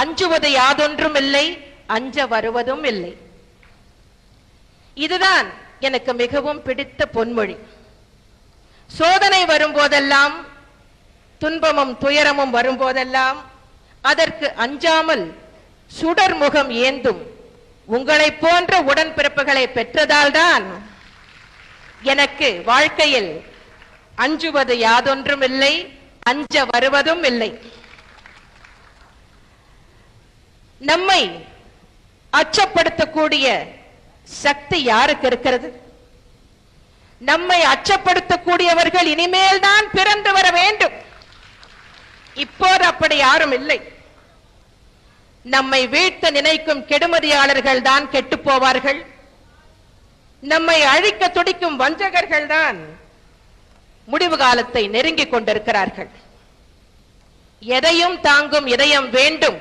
அஞ்சுவது யாதொன்றும் இல்லை அஞ்ச வருவதும் இல்லை. இதுதான் எனக்கு மிகவும் பிடித்த பொன்மொழி. சோதனை வரும்போதெல்லாம் துன்பமும் துயரமும் வரும்போதெல்லாம் அதற்கு அஞ்சாமல் சுடர் முகம் ஏந்தும் உங்களைப் போன்ற உடன்பிறப்புகளை பெற்றதால்தான் எனக்கு வாழ்க்கையில் அஞ்சுவது யாதொன்றும் இல்லை அஞ்ச வருவதும் இல்லை. நம்மை அச்சப்படுத்தக்கூடிய சக்தி யாருக்கு இருக்கிறது? நம்மை அச்சப்படுத்தக்கூடியவர்கள் இனிமேல் தான் பிறந்து வர வேண்டும். இப்போது அப்படி யாரும் இல்லை. நம்மை வீழ்த்த நினைக்கும் கெடுமதியாளர்கள் தான் கெட்டு போவார்கள். நம்மை அழிக்க துடிக்கும் வஞ்சகர்கள் தான் முடிவு காலத்தை நெருங்கிக் கொண்டிருக்கிறார்கள். எதையும் தாங்கும் இதயம் வேண்டும்.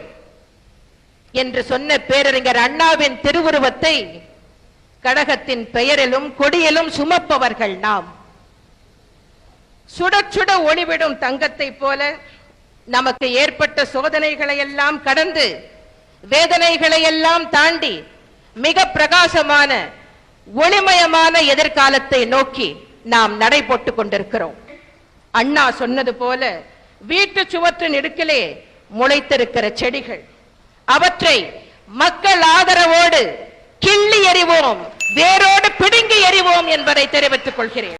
என்று சொன்ன பேரறிஞர் அண்ணாவின் திருவுருவத்தை கடகத்தின் பெயரிலும் கொடியிலும் சுமப்பவர்கள் நாம். சுட சுட ஒளிவிடும் தங்கத்தை போல நமக்கு ஏற்பட்ட சோதனைகளை எல்லாம் கடந்து வேதனைகளை எல்லாம் தாண்டி மிக பிரகாசமான ஒளிமயமான எதிர்காலத்தை நோக்கி நாம் நடை போட்டுக் கொண்டிருக்கிறோம். அண்ணா சொன்னது போல வீட்டு சுவற்றின் இடுக்கிலே முளைத்திருக்கிற செடிகள் அவற்றை மக்கள் ஆதரவோடு கிள்ளி எறிவோம் வேரோடு பிடுங்கி எறிவோம் என்பதை தெரிவித்துக் கொள்கிறேன்.